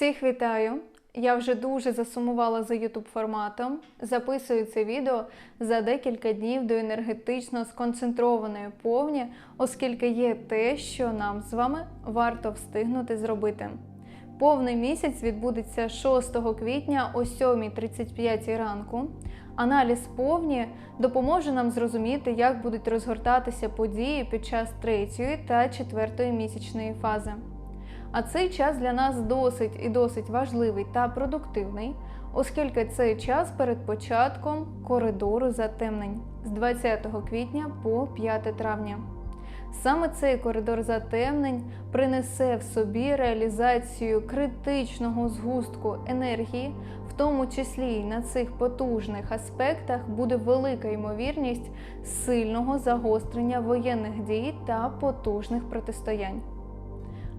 Всіх вітаю! Я вже дуже засумувала за YouTube форматом. Записую це відео за декілька днів до енергетично сконцентрованої повні, оскільки є те, що нам з вами варто встигнути зробити. Повний місяць відбудеться 6 квітня о 7.35 ранку. Аналіз повні допоможе нам зрозуміти, як будуть розгортатися події під час третьої та четвертої місячної фази. А цей час для нас досить і досить важливий та продуктивний, оскільки цей час перед початком коридору затемнень з 20 квітня по 5 травня. Саме цей коридор затемнень принесе в собі реалізацію критичного згустку енергії, в тому числі й на цих потужних аспектах буде велика ймовірність сильного загострення воєнних дій та потужних протистоянь.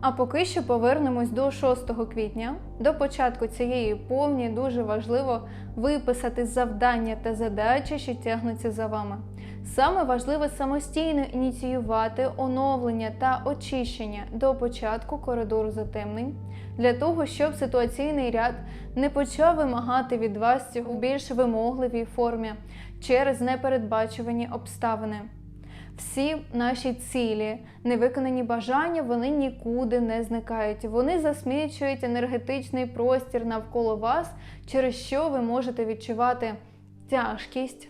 А поки що повернемось до 6 квітня. До початку цієї повні дуже важливо виписати завдання та задачі, що тягнуться за вами. Саме важливо самостійно ініціювати оновлення та очищення до початку коридору затемнень, для того, щоб ситуаційний ряд не почав вимагати від вас цього більш вимогливій формі через непередбачувані обставини. Всі наші цілі, невиконані бажання, вони нікуди не зникають. Вони засмічують енергетичний простір навколо вас, через що ви можете відчувати тяжкість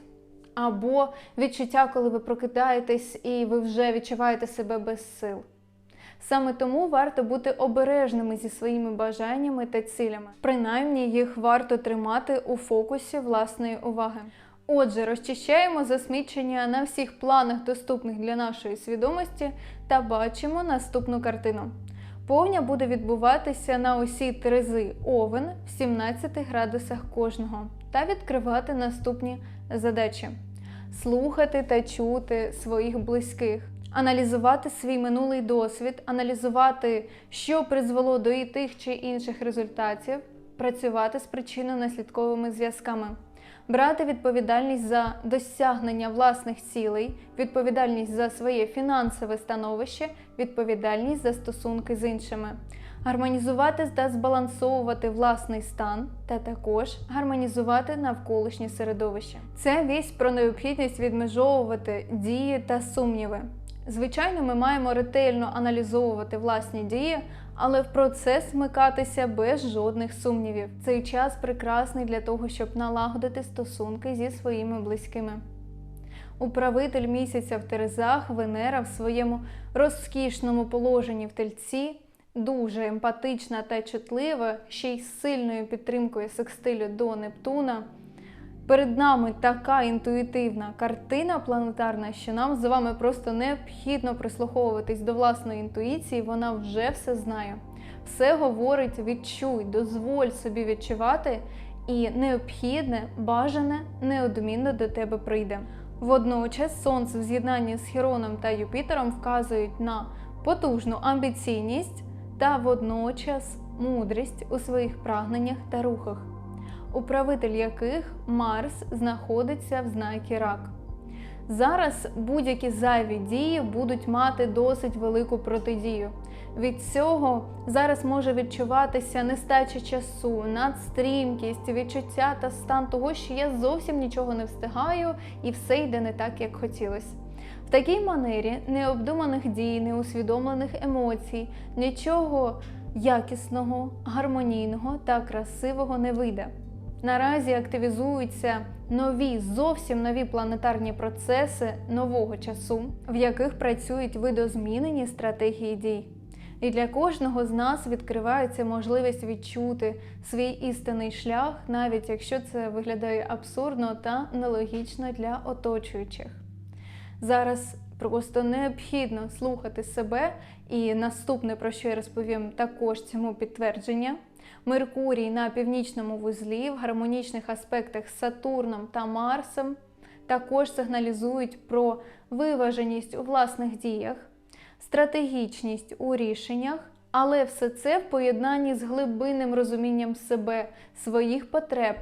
або відчуття, коли ви прокидаєтесь і ви вже відчуваєте себе без сил. Саме тому варто бути обережними зі своїми бажаннями та цілями. Принаймні їх варто тримати у фокусі власної уваги. Отже, розчищаємо засмічення на всіх планах, доступних для нашої свідомості, та бачимо наступну картину. Повня буде відбуватися на осі Терези Овен в 17 градусах кожного та відкривати наступні задачі: слухати та чути своїх близьких, аналізувати свій минулий досвід, аналізувати, що призвело до і тих чи інших результатів, працювати з причинно-наслідковими зв'язками брати відповідальність за досягнення власних цілей, відповідальність за своє фінансове становище, відповідальність за стосунки з іншими, гармонізувати та збалансовувати власний стан, та також гармонізувати навколишнє середовище. Це вість про необхідність відмежовувати дії та сумніви. Звичайно, ми маємо ретельно аналізовувати власні дії, але в процес вмикатися без жодних сумнівів. Цей час прекрасний для того, щоб налагодити стосунки зі своїми близькими. Управитель місяця в Терезах Венера в своєму розкішному положенні в тельці, дуже емпатична та чутлива, ще й з сильною підтримкою секстилю до Нептуна. Перед нами така інтуїтивна картина планетарна, що нам з вами просто необхідно прислуховуватись до власної інтуїції, вона вже все знає. Все говорить, відчуй, дозволь собі відчувати, і необхідне, бажане, неодмінно до тебе прийде. Водночас Сонце в з'єднанні з Хіроном та Юпітером вказують на потужну амбіційність та водночас мудрість у своїх прагненнях та рухах управитель яких Марс знаходиться в знакі рак. Зараз будь-які зайві дії будуть мати досить велику протидію. Від цього зараз може відчуватися нестача часу, надстрімкість, відчуття та стан того, що я зовсім нічого не встигаю і все йде не так, як хотілося. В такій манері необдуманих дій, неусвідомлених емоцій, нічого якісного, гармонійного та красивого не вийде. Наразі активізуються нові, зовсім нові планетарні процеси нового часу, в яких працюють видозмінені стратегії дій. І для кожного з нас відкривається можливість відчути свій істинний шлях, навіть якщо це виглядає абсурдно та нелогічно для оточуючих. Зараз просто необхідно слухати себе, і наступне, про що я розповім, також цьому підтвердження. Меркурій на північному вузлі в гармонічних аспектах з Сатурном та Марсом також сигналізують про виваженість у власних діях, стратегічність у рішеннях, але все це в поєднанні з глибинним розумінням себе, своїх потреб.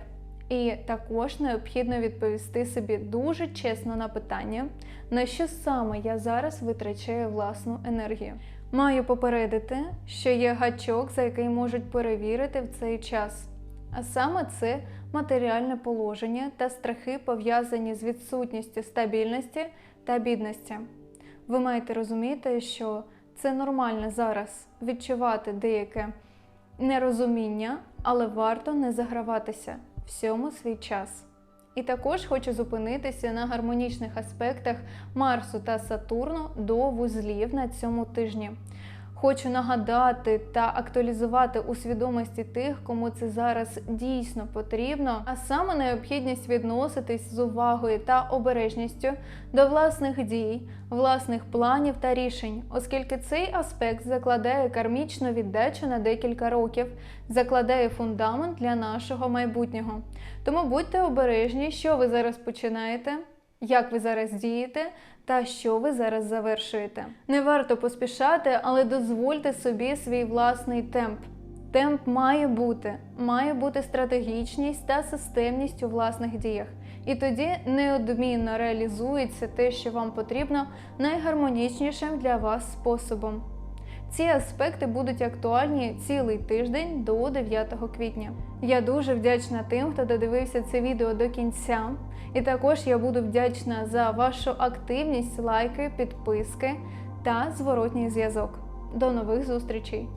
І також необхідно відповісти собі дуже чесно на питання, на що саме я зараз витрачаю власну енергію. Маю попередити, що є гачок, за який можуть перевірити в цей час. А саме це матеріальне положення та страхи, пов'язані з відсутністю стабільності та бідності. Ви маєте розуміти, що це нормально зараз відчувати деяке нерозуміння, але варто не заграватися всьому свій час. І також хочу зупинитися на гармонічних аспектах Марсу та Сатурну до вузлів на цьому тижні. Хочу нагадати та актуалізувати у свідомості тих, кому це зараз дійсно потрібно, а саме необхідність відноситись з увагою та обережністю до власних дій, власних планів та рішень, оскільки цей аспект закладає кармічну віддачу на декілька років, закладає фундамент для нашого майбутнього. Тому будьте обережні, що ви зараз починаєте. Як ви зараз дієте та що ви зараз завершуєте? Не варто поспішати, але дозвольте собі свій власний темп. Темп має бути, має бути стратегічність та системність у власних діях. І тоді неодмінно реалізується те, що вам потрібно, найгармонічнішим для вас способом. Ці аспекти будуть актуальні цілий тиждень до 9 квітня. Я дуже вдячна тим, хто додивився це відео до кінця. І також я буду вдячна за вашу активність, лайки, підписки та зворотній зв'язок. До нових зустрічей!